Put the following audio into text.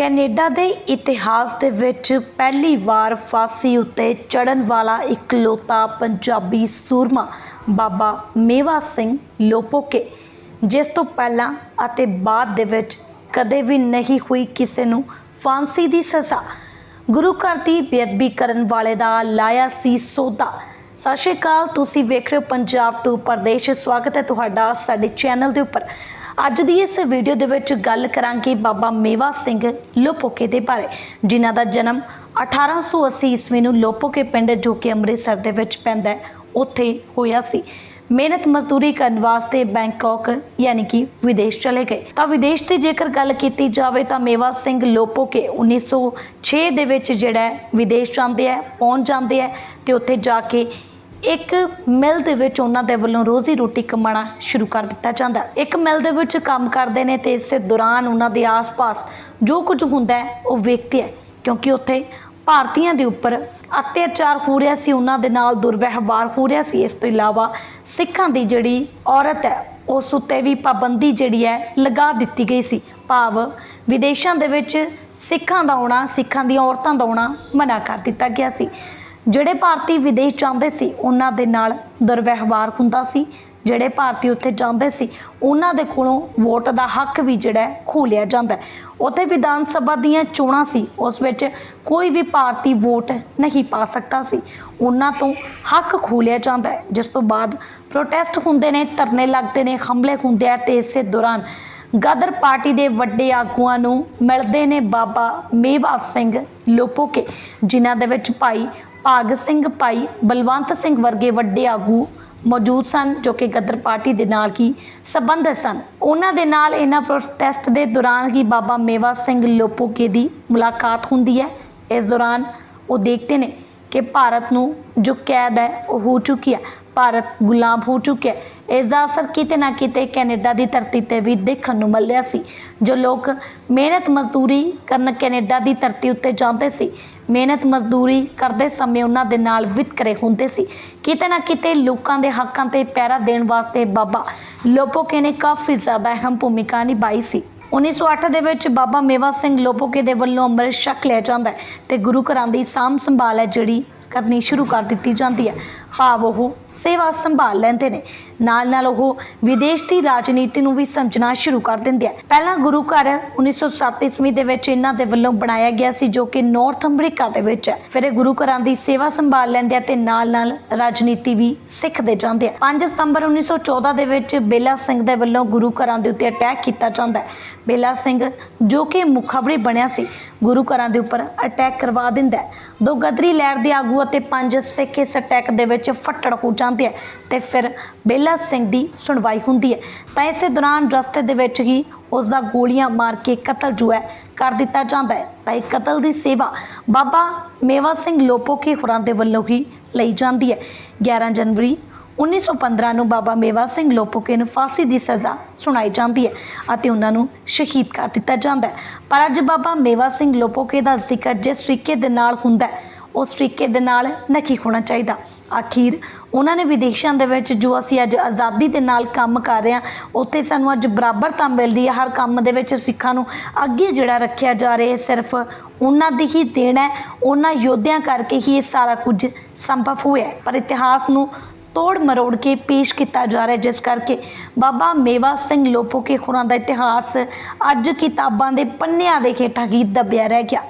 Canada ਦੇ ਇਤਿਹਾਸ ਦੇ ਵਿੱਚ ਪਹਿਲੀ ਵਾਰ ਫਾਂਸੀ ਉੱਤੇ ਚੜਨ ਵਾਲਾ ਇਕਲੌਤਾ ਪੰਜਾਬੀ ਸੂਰਮਾ, ਬਾਬਾ ਮੇਵਾ ਸਿੰਘ ਲੋਪੋਕੇ, ਜਿਸ ਤੋਂ ਪਹਿਲਾਂ ਅਤੇ ਬਾਅਦ ਦੇ ਵਿੱਚ ਕਦੇ ਵੀ ਨਹੀਂ ਹੋਈ ਕਿਸੇ ਨੂੰ ਫਾਂਸੀ ਦੀ ਸਜ਼ਾ। ਗੁਰੂ ਘਰ ਦੀ ਬੇਅਦਬੀ ਕਰਨ ਵਾਲੇ ਦਾ ਲਾਇਆ ਸੀ ਸੋਧਾ ਸਤਿ ਸ਼੍ਰੀ ਅਕਾਲ, ਤੁਸੀਂ ਵੇਖ ਰਹੇ ਹੋ ਪੰਜਾਬ ਟੂ ਪ੍ਰਦੇਸ਼। ਸਵਾਗਤ ਹੈ ਤੁਹਾਡਾ ਸਾਡੇ ਚੈਨਲ ਦੇ ਉੱਪਰ। ਅੱਜ ਦੀ ਇਸ ਵੀਡੀਓ ਦੇ ਵਿੱਚ ਗੱਲ ਕਰਾਂਗੇ ਬਾਬਾ ਮੇਵਾ ਸਿੰਘ ਲੋਪੋਕੇ ਦੇ ਬਾਰੇ, ਜਿਨ੍ਹਾਂ ਦਾ ਜਨਮ 1880 ਈਸਵੀ ਨੂੰ ਲੋਪੋਕੇ ਪਿੰਡ ਜੋ ਕਿ ਅੰਮ੍ਰਿਤਸਰ ਦੇ ਵਿੱਚ ਪੈਂਦਾ ਹੈ, ਉੱਥੇ ਹੋਇਆ ਸੀ। ਮਿਹਨਤ ਮਜ਼ਦੂਰੀ ਕਰਨ ਵਾਸਤੇ ਬੈਂਕਾਕ ਯਾਨੀ ਕਿ ਵਿਦੇਸ਼ ਚਲੇ ਗਏ। ਤਾਂ ਵਿਦੇਸ਼ ਦੀ ਜੇਕਰ ਗੱਲ ਕੀਤੀ ਜਾਵੇ ਤਾਂ ਮੇਵਾ ਸਿੰਘ ਲੋਪੋਕੇ 1906 ਦੇ ਵਿੱਚ ਜਿਹੜਾ ਵਿਦੇਸ਼ ਜਾਂਦੇ ਆ ਪਹੁੰਚ ਜਾਂਦੇ ਆ ਤੇ ਉੱਥੇ ਜਾ ਕੇ ਇੱਕ ਮਿਲ ਦੇ ਵਿੱਚ ਉਹਨਾਂ ਦੇ ਵੱਲੋਂ ਰੋਜ਼ੀ ਰੋਟੀ ਕਮਾਉਣਾ ਸ਼ੁਰੂ ਕਰ ਦਿੱਤਾ ਜਾਂਦਾ। ਇੱਕ ਮਿਲ ਦੇ ਵਿੱਚ ਕੰਮ ਕਰਦੇ ਨੇ ਤੇ ਇਸੇ ਦੌਰਾਨ ਉਹਨਾਂ ਦੇ ਆਸ-ਪਾਸ ਜੋ ਕੁਝ ਹੁੰਦਾ ਹੈ, ਉਹ ਵੇਖਦੇ ਹੈ। ਕਿਉਂਕਿ ਉੱਥੇ ਭਾਰਤੀਆਂ ਦੇ ਉੱਪਰ ਅਤਿਆਚਾਰ ਹੋ ਰਿਹਾ ਸੀ, ਉਹਨਾਂ ਦੇ ਨਾਲ ਦੁਰਵਿਵਹਾਰ ਹੋ ਰਿਹਾ ਸੀ। ਇਸ ਤੋਂ ਇਲਾਵਾ ਸਿੱਖਾਂ ਦੀ ਜਿਹੜੀ ਔਰਤ ਹੈ, ਉਸ ਉੱਤੇ ਵੀ ਪਾਬੰਦੀ ਜਿਹੜੀ ਹੈ, ਲਗਾ ਦਿੱਤੀ ਗਈ ਸੀ। ਭਾਵ ਵਿਦੇਸ਼ਾਂ ਦੇ ਵਿੱਚ ਸਿੱਖਾਂ ਦਾ ਆਉਣਾ, ਸਿੱਖਾਂ ਦੀਆਂ ਔਰਤਾਂ ਦਾ ਆਉਣਾ ਮਨਾ ਕਰ ਦਿੱਤਾ ਗਿਆ ਸੀ। ਜਿਹੜੇ ਭਾਰਤੀ ਵਿਦੇਸ਼ ਜਾਂਦੇ ਸੀ, ਉਹਨਾਂ ਦੇ ਨਾਲ ਦੁਰਵਿਵਹਾਰ ਹੁੰਦਾ ਸੀ। ਜਿਹੜੇ ਭਾਰਤੀ ਉੱਥੇ ਜਾਂਦੇ ਸੀ, ਉਹਨਾਂ ਦੇ ਕੋਲੋਂ ਵੋਟ ਦਾ ਹੱਕ ਵੀ ਜਿਹੜਾ ਹੈ ਲਿਆ ਜਾਂਦਾ ਉੱਥੇ ਵਿਧਾਨ ਸਭਾ ਦੀਆਂ ਚੋਣਾਂ ਸੀ, ਉਸ ਵਿੱਚ ਕੋਈ ਵੀ ਭਾਰਤੀ ਵੋਟ ਨਹੀਂ ਪਾ ਸਕਦਾ ਸੀ। ਉਹਨਾਂ ਤੋਂ ਹੱਕ ਖੋਹ ਲਿਆ ਜਾਂਦਾ ਜਿਸ ਤੋਂ ਬਾਅਦ ਪ੍ਰੋਟੈਸਟ ਹੁੰਦੇ ਨੇ, ਧਰਨੇ ਲੱਗਦੇ ਨੇ, ਹਮਲੇ ਹੁੰਦੇ ਆ ਤੇ ਇਸੇ ਦੌਰਾਨ ਗਦਰ ਪਾਰਟੀ ਦੇ ਵੱਡੇ ਆਗੂਆਂ ਨੂੰ ਮਿਲਦੇ ਨੇ ਬਾਬਾ ਮੇਵਾ ਸਿੰਘ ਲੋਪੋਕੇ, ਜਿਨ੍ਹਾਂ ਦੇ ਵਿੱਚ ਭਾਈ ਭਾਗ ਸਿੰਘ ਭਾਈ ਬਲਵੰਤ ਸਿੰਘ ਵਰਗੇ ਵੱਡੇ ਆਗੂ ਮੌਜੂਦ ਸਨ, ਜੋ ਕਿ ਗਦਰ ਪਾਰਟੀ ਦੇ ਨਾਲ ਕੀ ਸੰਬੰਧਿਤ ਸਨ। ਉਹਨਾਂ ਦੇ ਨਾਲ ਇਹਨਾਂ ਪ੍ਰੋਟੈਸਟ ਦੇ ਦੌਰਾਨ ਹੀ ਬਾਬਾ ਮੇਵਾ ਸਿੰਘ ਲੋਪੋਕੇ ਦੀ ਮੁਲਾਕਾਤ ਹੁੰਦੀ ਹੈ। ਇਸ ਦੌਰਾਨ ਉਹ ਦੇਖਦੇ ਨੇ ਕਿ ਭਾਰਤ ਨੂੰ ਜੋ ਕੈਦ ਹੈ, ਉਹ ਹੋ ਚੁੱਕੀ ਹੈ। ਭਾਰਤ ਗੁਲਾਮ ਹੋ ਚੁੱਕਿਆ ਇਸ ਦਾ ਅਸਰ ਕਿਤੇ ਨਾ ਕਿਤੇ ਕੈਨੇਡਾ ਦੀ ਧਰਤੀ ਤੇ ਵੀ ਦੇਖਣ ਨੂੰ ਮਿਲਿਆ ਸੀ, ਜੋ ਲੋਕ ਮਿਹਨਤ ਮਜ਼ਦੂਰੀ ਕਰਨ ਕੈਨੇਡਾ ਦੀ ਧਰਤੀ ਉੱਤੇ ਜਾਂਦੇ ਸੀ। ਮਿਹਨਤ ਮਜ਼ਦੂਰੀ ਕਰਦੇ ਸਮੇਂ ਉਹਨਾਂ ਦੇ ਨਾਲ ਵਿਤਕਰੇ ਹੁੰਦੇ ਸੀ। ਕਿਤੇ ਨਾ ਕਿਤੇ ਲੋਕਾਂ ਦੇ ਹੱਕਾਂ ਤੇ ਪਹਿਰਾ ਦੇਣ ਵਾਸਤੇ ਬਾਬਾ ਲੋਪੋਕੇ ਨੇ ਕਾਫੀ ਜ਼ਿਆਦਾ ਅਹਿਮ ਭੂਮਿਕਾ ਨਿਭਾਈ ਸੀ। 1908 ਦੇ ਵਿੱਚ ਬਾਬਾ ਮੇਵਾ ਸਿੰਘ ਲੋਪੋਕੇ ਦੇ ਵੱਲੋਂ ਅੰਮ੍ਰਿਤ ਛਕ ਲਿਆ ਜਾਂਦਾ ਹੈ ਤੇ ਗੁਰੂ ਘਰਾਂ ਦੀ ਸਾਂਭ ਸੰਭਾਲ ਹੈ ਜਿਹੜੀ ਕਰਨੀ ਸ਼ੁਰੂ ਕਰ ਦਿੱਤੀ ਜਾਂਦੀ ਹੈ। ਭਾਵ ਉਹ ਸੇਵਾ ਸੰਭਾਲ ਲੈਂਦੇ ਨੇ। ਨਾਲ ਨਾਲ ਉਹ ਵਿਦੇਸ਼ ਦੀ ਰਾਜਨੀਤੀ ਨੂੰ ਵੀ ਸਮਝਣਾ ਸ਼ੁਰੂ ਕਰ ਦਿੰਦੇ ਆ। ਪਹਿਲਾਂ ਗੁਰੂ ਘਰ 1907 ਈਸਵੀ ਦੇ ਵਿੱਚ ਇਹਨਾਂ ਦੇ ਵੱਲੋਂ ਬਣਾਇਆ ਗਿਆ ਸੀ ਜੋ ਕਿ ਨਾਰਥ ਅਮਰੀਕਾ ਦੇ ਵਿੱਚ ਹੈ। ਫਿਰ ਇਹ ਗੁਰੂ ਘਰਾਂ ਦੀ ਸੇਵਾ ਸੰਭਾਲ ਲੈਂਦੇ ਆ ਤੇ ਨਾਲ ਨਾਲ ਰਾਜਨੀਤੀ ਵੀ ਸਿੱਖਦੇ ਜਾਂਦੇ ਆ। 5 ਸਤੰਬਰ 1914 ਦੇ ਵਿੱਚ ਬੇਲਾ ਸਿੰਘ ਦੇ ਵੱਲੋਂ ਗੁਰੂ ਘਰਾਂ ਦੇ ਉੱਤੇ ਅਟੈਕ ਕੀਤਾ ਜਾਂਦਾ ਹੈ। ਬੇਲਾ ਸਿੰਘ, ਜੋ ਕਿ ਮੁਖਬਰੀ ਬਣਿਆ ਸੀ, ਗੁਰੂ ਘਰਾਂ ਦੇ ਉੱਪਰ ਅਟੈਕ ਕਰਵਾ ਦਿੰਦਾ ਹੈ। ਦੋ ਗਦਰੀ ਲਹਿਰ ਦੇ ਆਗੂ ਅਤੇ ਪੰਜ ਸਿੱਖ ਇਸ ਅਟੈਕ ਦੇ ਵਿੱਚ ਫੱਟੜ ਹੋ ਜਾਂਦੇ ਹੈ ਤੇ ਫਿਰ ਬੇਲਾ ਸਿੰਘ ਦੀ ਸੁਣਵਾਈ ਹੁੰਦੀ ਹੈ। ਤਾਂ ਇਸੇ ਦੌਰਾਨ ਰਸਤੇ ਦੇ ਵਿੱਚ ਹੀ ਉਸ ਦਾ ਗੋਲੀਆਂ ਮਾਰ ਕੇ ਕਤਲ ਜੋ ਹੈ ਕਰ ਦਿੱਤਾ ਜਾਂਦਾ ਹੈ। ਤਾਂ ਇਹ ਕਤਲ ਦੀ ਸੇਵਾ ਬਾਬਾ ਮੇਵਾ ਸਿੰਘ ਲੋਪੋਕੇ ਹੋਰਾਂ ਦੇ ਵੱਲੋਂ ਹੀ ਲਈ ਜਾਂਦੀ ਹੈ। 11 ਜਨਵਰੀ 1915 ਨੂੰ ਬਾਬਾ ਮੇਵਾ ਸਿੰਘ ਲੋਪੋਕੇ ਨੂੰ ਫਾਂਸੀ ਦੀ ਸਜ਼ਾ ਸੁਣਾਈ ਜਾਂਦੀ ਹੈ ਅਤੇ ਉਹਨਾਂ ਨੂੰ ਸ਼ਹੀਦ ਕਰ ਦਿੱਤਾ ਜਾਂਦਾ ਹੈ। ਪਰ ਅੱਜ ਬਾਬਾ ਮੇਵਾ ਸਿੰਘ ਲੋਪੋਕੇ ਦਾ ਜ਼ਿਕਰ ਜਿਸ ਤਰੀਕੇ ਦੇ ਨਾਲ ਹੁੰਦਾ ਹੈ, ਉਸ ਤਰੀਕੇ ਦੇ ਨਾਲ ਨਹੀਂ ਹੋਣਾ ਚਾਹੀਦਾ। ਆਖਿਰ ਉਹਨਾਂ ਨੇ ਵਿਦੇਸ਼ਾਂ ਦੇ ਵਿੱਚ ਜੋ ਅਸੀਂ ਅੱਜ ਆਜ਼ਾਦੀ ਦੇ ਨਾਲ ਕੰਮ ਕਰ ਰਹੇ ਹਾਂ, ਉੱਥੇ ਸਾਨੂੰ ਅੱਜ ਬਰਾਬਰਤਾ ਮਿਲਦੀ ਹੈ। ਹਰ ਕੰਮ ਦੇ ਵਿੱਚ ਸਿੱਖਾਂ ਨੂੰ ਅੱਗੇ ਜਿਹੜਾ ਰੱਖਿਆ ਜਾ ਰਿਹਾ ਸਿਰਫ ਉਹਨਾਂ ਦੀ ਹੀ ਦੇਣ ਹੈ। ਉਹਨਾਂ ਯੋਧਿਆਂ ਕਰਕੇ ਹੀ ਇਹ ਸਾਰਾ ਕੁਝ ਸੰਭਵ ਹੋਇਆ ਪਰ ਇਤਿਹਾਸ ਨੂੰ ਤੋੜ ਮਰੋੜ ਕੇ ਪੇਸ਼ ਕੀਤਾ ਜਾ ਰਿਹਾ ਜਿਸ ਕਰਕੇ ਬਾਬਾ ਮੇਵਾ ਸਿੰਘ ਲੋਪੋਕੇ ਖੁਰਾਂ ਦਾ ਇਤਿਹਾਸ ਅੱਜ ਕਿਤਾਬਾਂ ਦੇ ਪੰਨਿਆਂ ਦੇ ਹੇਠਾਂ ਹੀ ਦੱਬਿਆ ਰਹਿ ਗਿਆ।